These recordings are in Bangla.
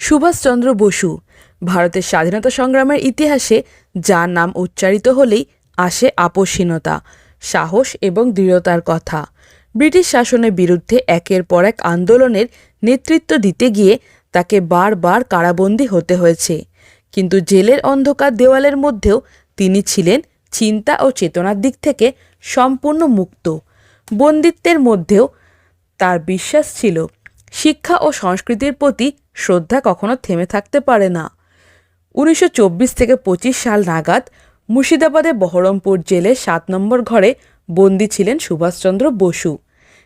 সুভাষচন্দ্র বসু। ভারতের স্বাধীনতা সংগ্রামের ইতিহাসে যার নাম উচ্চারিত হলেই আসে আপোষহীনতা, সাহস এবং দৃঢ়তার কথা। ব্রিটিশ শাসনের বিরুদ্ধে একের পর এক আন্দোলনের নেতৃত্ব দিতে গিয়ে তাকে বারবার কারাবন্দী হতে হয়েছে। কিন্তু জেলের অন্ধকার দেওয়ালের মধ্যেও তিনি ছিলেন চিন্তা ও চেতনার দিক থেকে সম্পূর্ণ মুক্ত। বন্দিত্বের মধ্যেও তার বিশ্বাস ছিল। শিক্ষা ও সংস্কৃতির প্রতি শ্রদ্ধা কখনো থেমে থাকতে পারে না। উনিশশো চব্বিশ থেকে পঁচিশ সাল নাগাদ মুর্শিদাবাদে বহরমপুর জেলে সাত নম্বর ঘরে বন্দী ছিলেন সুভাষচন্দ্র বসু।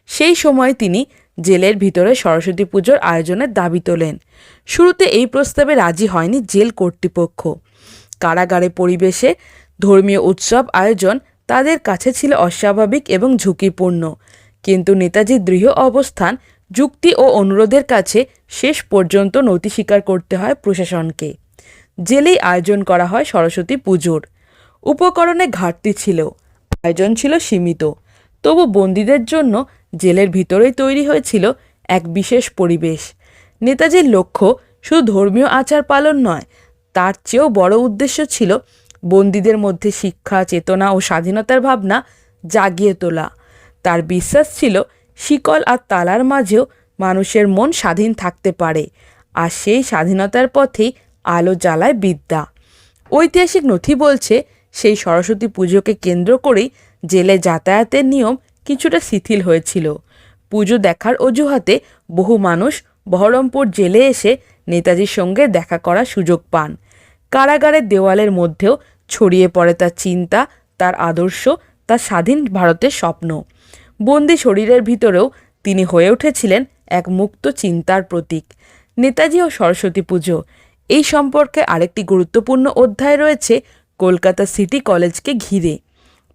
সেই সময় তিনি জেলের ভিতরে সরস্বতী পুজোর আয়োজনের দাবি তোলেন। শুরুতে এই প্রস্তাবে রাজি হয়নি জেল কর্তৃপক্ষ। কারাগারে পরিবেশে ধর্মীয় উৎসব আয়োজন তাদের কাছে ছিল অস্বাভাবিক এবং ঝুঁকিপূর্ণ। কিন্তু নেতাজির দৃঢ় অবস্থান যুক্তি ও অনুরোধের কাছে শেষ পর্যন্ত নতি স্বীকার করতে হয় প্রশাসনকে। জেলেই আয়োজন করা হয় সরস্বতী পুজোর। উপকরণে ঘাটতি ছিল। আয়োজন ছিল সীমিত। তবু বন্দীদের জন্য জেলের ভিতরেই তৈরি হয়েছিল এক বিশেষ পরিবেশ। নেতাজির লক্ষ্য শুধু ধর্মীয় আচার পালন নয়, তার চেয়েও বড় উদ্দেশ্য ছিল বন্দীদের মধ্যে শিক্ষা, চেতনা ও স্বাধীনতার ভাবনা জাগিয়ে তোলা। তার বিশ্বাস ছিল শিকল আর তালার মাঝেও মানুষের মন স্বাধীন থাকতে পারে। আর সেই স্বাধীনতার পথেই আলো জ্বালায় বিদ্যা। ঐতিহাসিক নথি বলছে, সেই সরস্বতী পুজোকে কেন্দ্র করেই জেলে যাতায়াতের নিয়ম কিছুটা শিথিল হয়েছিল। পুজো দেখার অজুহাতে বহু মানুষ বহরমপুর জেলে এসে নেতাজির সঙ্গে দেখা করার সুযোগ পান। কারাগারের দেওয়ালের মধ্যেও ছড়িয়ে পড়ে তার চিন্তা, তার আদর্শ, তার স্বাধীন ভারতের স্বপ্ন। বন্দি শরীরের ভিতরেও তিনি হয়ে উঠেছিলেন এক মুক্ত চিন্তার প্রতীক। নেতাজি ও সরস্বতী পুজো। এই সম্পর্কে আরেকটি গুরুত্বপূর্ণ অধ্যায় রয়েছে কলকাতা সিটি কলেজকে ঘিরে।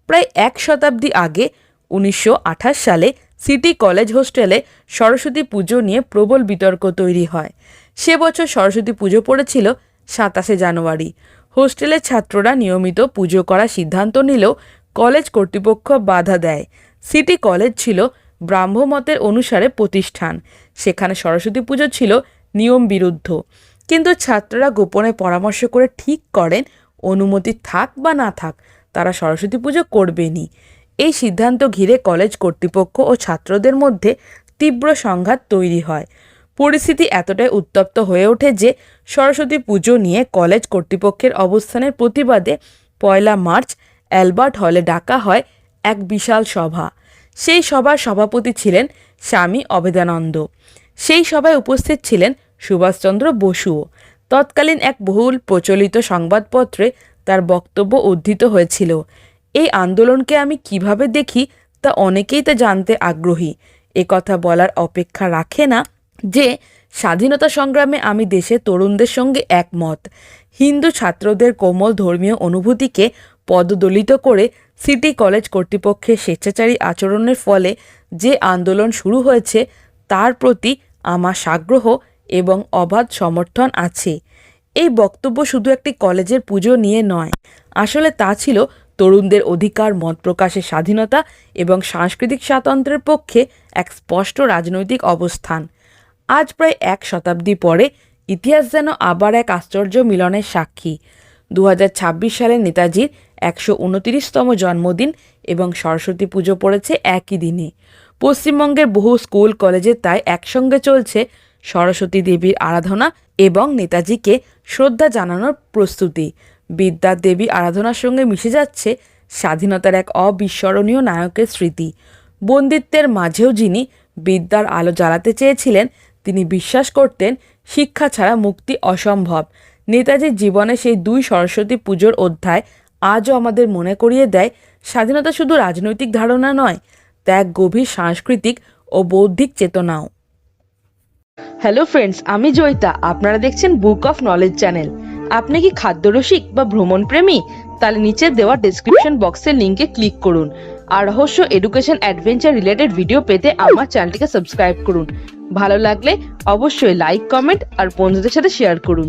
প্রায় এক শতাব্দী আগে উনিশশো আঠাশ সালে সিটি কলেজ হোস্টেলে সরস্বতী পুজো নিয়ে প্রবল বিতর্ক তৈরি হয়। সে বছর সরস্বতী পুজো পড়েছিল সাতাশে জানুয়ারি। হোস্টেলের ছাত্ররা নিয়মিত পুজো করার সিদ্ধান্ত নিলেও কলেজ কর্তৃপক্ষ বাধা দেয়। সিটি কলেজ ছিল ব্রাহ্মমতের অনুসারে প্রতিষ্ঠান। সেখানে সরস্বতী পুজো ছিল নিয়ম বিরুদ্ধ। কিন্তু ছাত্ররা গোপনে পরামর্শ করে ঠিক করেন, অনুমতি থাক বা না থাক, তারা সরস্বতী পুজো করবেনই। এই সিদ্ধান্ত ঘিরে কলেজ কর্তৃপক্ষ ও ছাত্রদের মধ্যে তীব্র সংঘাত তৈরি হয়। পরিস্থিতি এতটাই উত্তপ্ত হয়ে ওঠে যে সরস্বতী পুজো নিয়ে কলেজ কর্তৃপক্ষের অবস্থানের প্রতিবাদে পয়লা মার্চ অ্যালবার্ট হলে ডাকা হয় এক বিশাল সভা। সেই সভার সভাপতি ছিলেন স্বামী অবেদানন্দ। সেই সভায় উপস্থিত ছিলেন সুভাষচন্দ্র বসুও তৎকালীন এক বহুল প্রচলিত সংবাদপত্রে তার বক্তব্য উদ্ধৃত হয়েছিল, এই আন্দোলনকে আমি কীভাবে দেখি তা অনেকেই তা জানতে আগ্রহী। কথা বলার অপেক্ষা রাখে না যে, স্বাধীনতা সংগ্রামে আমি দেশের তরুণদের সঙ্গে একমত। হিন্দু ছাত্রদের কোমল ধর্মীয় অনুভূতিকে পদদলিত করে সিটি কলেজ কর্তৃপক্ষের স্বেচ্ছাচারী আচরণের ফলে যে আন্দোলন শুরু হয়েছে, তার প্রতি আমার সাগ্রহ এবং অবাধ সমর্থন আছে। এই বক্তব্য শুধু একটি কলেজের পুজো নিয়ে নয়, আসলে তা ছিল তরুণদের অধিকার, মত প্রকাশের স্বাধীনতা এবং সাংস্কৃতিক স্বাতন্ত্র্যের পক্ষে এক স্পষ্ট রাজনৈতিক অবস্থান। আজ প্রায় এক শতাব্দী পরে ইতিহাস যেন আবার এক আশ্চর্য মিলনের সাক্ষী। দু হাজার ছাব্বিশ সালে নেতাজির একশো উনতিরিশতম জন্মদিন এবং সরস্বতী পুজো পড়েছে একই দিনে। পশ্চিমবঙ্গের বহু স্কুল, কলেজে তাই একসঙ্গে চলছে সরস্বতী দেবীর আরাধনা এবং নেতাজিকে শ্রদ্ধা জানানোর প্রস্তুতি। বিদ্যার দেবী আরাধনার সঙ্গে মিশে যাচ্ছে স্বাধীনতার এক অবিস্মরণীয় নায়কের স্মৃতি। বন্দিত্বের মাঝেও যিনি বিদ্যার আলো জ্বালাতে চেয়েছিলেন, তিনি বিশ্বাস করতেন, শিক্ষা ছাড়া মুক্তি অসম্ভব। নেতাজির জীবনে সেই দুই সরস্বতী পুজোর অধ্যায় আজও আমাদের মনে করিয়ে দেয়, স্বাধীনতা শুধু রাজনৈতিক ধারণা নয়, ত্যাগ, গভীর সাংস্কৃতিক ও বৌদ্ধিক চেতনাও। হ্যালো ফ্রেন্ডস আমি জয়িতা, আপনারা দেখছেন বুক অফ নলেজ চ্যানেল আপনি কি খাদ্যরসিক বা ভ্রমণ প্রেমী তাহলে নিচে দেওয়া ডেসক্রিপশন বক্সের লিঙ্কে ক্লিক করুন। আর রহস্য এডুকেশন অ্যাডভেঞ্চার রিলেটেড ভিডিও পেতে আমার চ্যানেলটিকে সাবস্ক্রাইব করুন। ভালো লাগলে অবশ্যই লাইক কমেন্ট আর বন্ধুদের সাথে শেয়ার করুন।